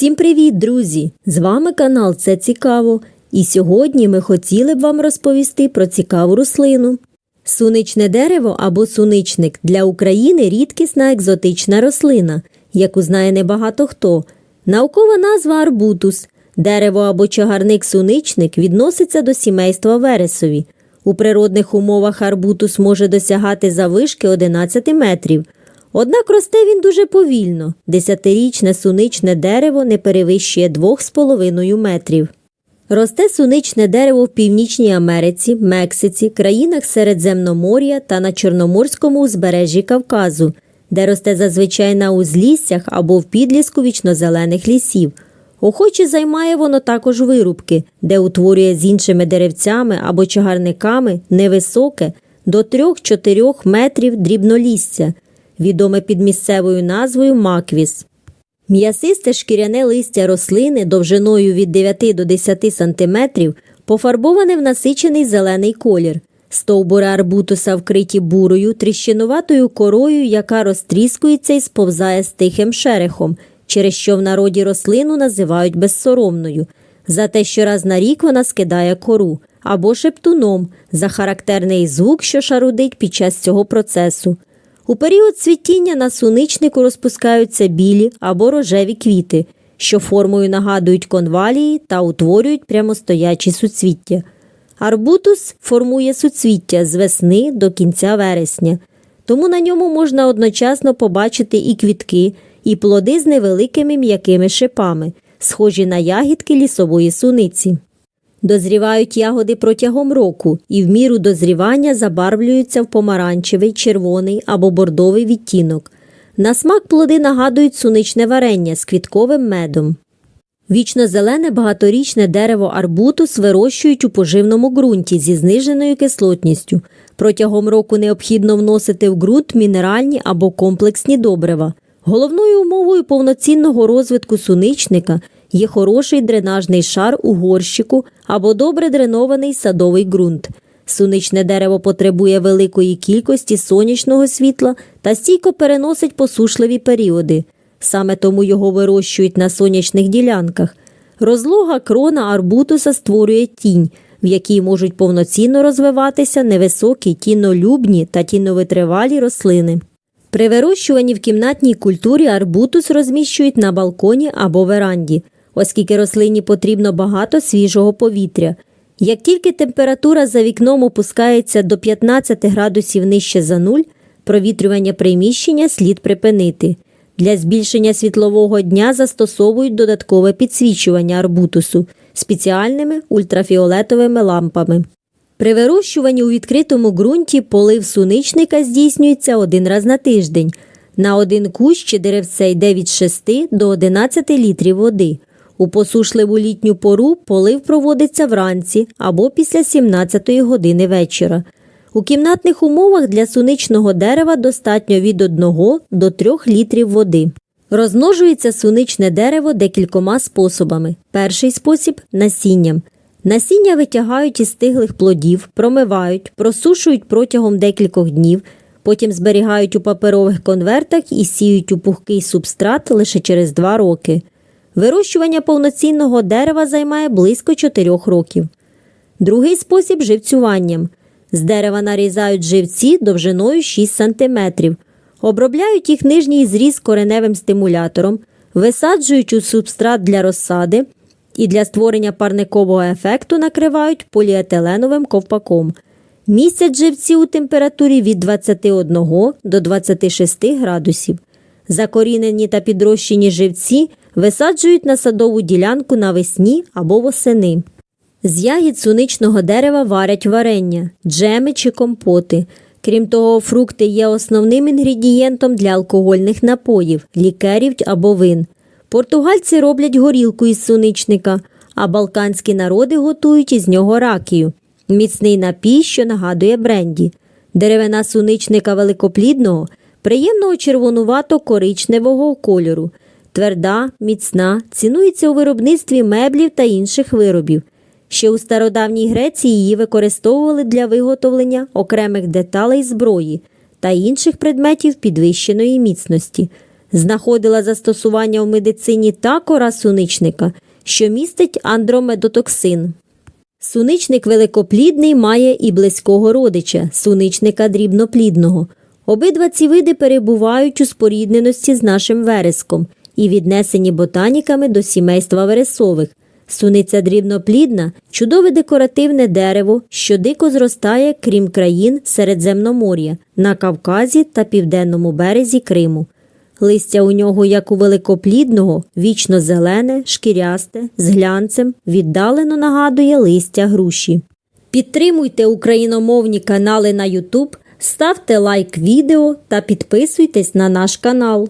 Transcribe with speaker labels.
Speaker 1: Всім привіт, друзі! З вами канал Це Цікаво. І сьогодні ми хотіли б вам розповісти про цікаву рослину. Суничне дерево або суничник для України рідкісна екзотична рослина, яку знає небагато хто. Наукова назва арбутус. Дерево або чагарник суничник відноситься до сімейства вересові. У природних умовах арбутус може досягати завишки 11 метрів. Однак росте він дуже повільно. Десятирічне суничне дерево не перевищує 2,5 метрів. Росте суничне дерево в Північній Америці, Мексиці, країнах Середземномор'я та на Чорноморському узбережжі Кавказу, де росте зазвичай на узліссях або в підліску вічнозелених лісів. Охоче займає воно також вирубки, де утворює з іншими деревцями або чагарниками невисоке до 3-4 метрів дрібнолістя, відоме під місцевою назвою маквіс. М'ясисте шкіряне листя рослини довжиною від 9 до 10 см пофарбоване в насичений зелений колір. Стовбури арбутуса вкриті бурою, тріщинуватою корою, яка розтріскується і сповзає з тихим шерехом, через що в народі рослину називають безсоромною. За те, що раз на рік вона скидає кору, або шептуном за характерний звук, що шарудить під час цього процесу. У період цвітіння на суничнику розпускаються білі або рожеві квіти, що формою нагадують конвалії та утворюють прямостоячі суцвіття. Арбутус формує суцвіття з весни до кінця вересня, тому на ньому можна одночасно побачити і квітки, і плоди з невеликими м'якими шипами, схожі на ягідки лісової суниці. Дозрівають ягоди протягом року і в міру дозрівання забарвлюються в помаранчевий, червоний або бордовий відтінок. На смак плоди нагадують суничне варення з квітковим медом. Вічно-зелене багаторічне дерево арбутус вирощують у поживному ґрунті зі зниженою кислотністю. Протягом року необхідно вносити в ґрунт мінеральні або комплексні добрива. Головною умовою повноцінного розвитку суничника є хороший дренажний шар у горщику або добре дренований садовий ґрунт. Суничне дерево потребує великої кількості сонячного світла та стійко переносить посушливі періоди. Саме тому його вирощують на сонячних ділянках. Розлога крона арбутуса створює тінь, в якій можуть повноцінно розвиватися невисокі тінолюбні та тіновитривалі рослини. При вирощуванні в кімнатній культурі арбутус розміщують на балконі або веранді, оскільки рослині потрібно багато свіжого повітря. Як тільки температура за вікном опускається до 15 градусів нижче за нуль, провітрювання приміщення слід припинити. Для збільшення світлового дня застосовують додаткове підсвічування арбутусу спеціальними ультрафіолетовими лампами. При вирощуванні у відкритому ґрунті полив суничника здійснюється один раз на тиждень. На один кущ чи деревце йде від 6 до 11 літрів води. У посушливу літню пору полив проводиться вранці або після 17 години вечора. У кімнатних умовах для суничного дерева достатньо від 1 до 3 літрів води. Розмножується суничне дерево декількома способами. Перший спосіб насінням. Насіння витягають із стиглих плодів, промивають, просушують протягом декількох днів, потім зберігають у паперових конвертах і сіють у пухкий субстрат лише через 2 роки. Вирощування повноцінного дерева займає близько 4 років. Другий спосіб живцюванням. З дерева нарізають живці довжиною 6 см, обробляють їх нижній зріз кореневим стимулятором, висаджують у субстрат для розсади і для створення парникового ефекту накривають поліетиленовим ковпаком. Місяць живці у температурі від 21 до 26 градусів. Закорінені та підрощені живці висаджують на садову ділянку навесні або восени. З ягід суничного дерева варять варення, джеми чи компоти. Крім того, фрукти є основним інгредієнтом для алкогольних напоїв, лікерів або вин. Португальці роблять горілку із суничника, а балканські народи готують із нього ракію міцний напій, що нагадує бренді. Деревина суничника великоплідного, приємного червонувато-коричневого кольору, тверда, міцна, цінується у виробництві меблів та інших виробів. Ще у стародавній Греції її використовували для виготовлення окремих деталей зброї та інших предметів підвищеної міцності. знаходила застосування в медицині та кора суничника, що містить андромедотоксин. Суничник великоплідний має і близького родича суничника дрібноплідного. Обидва ці види перебувають у спорідненості з нашим вереском і віднесені ботаніками до сімейства вересових. Суниця дрібноплідна чудове декоративне дерево, що дико зростає, крім країн Середземномор'я, на Кавказі та південному березі Криму. Листя у нього, як у великоплідного, вічно зелене, шкірясте, з глянцем, віддалено нагадує листя груші. Підтримуйте україномовні канали на YouTube, ставте лайк відео та підписуйтесь на наш канал.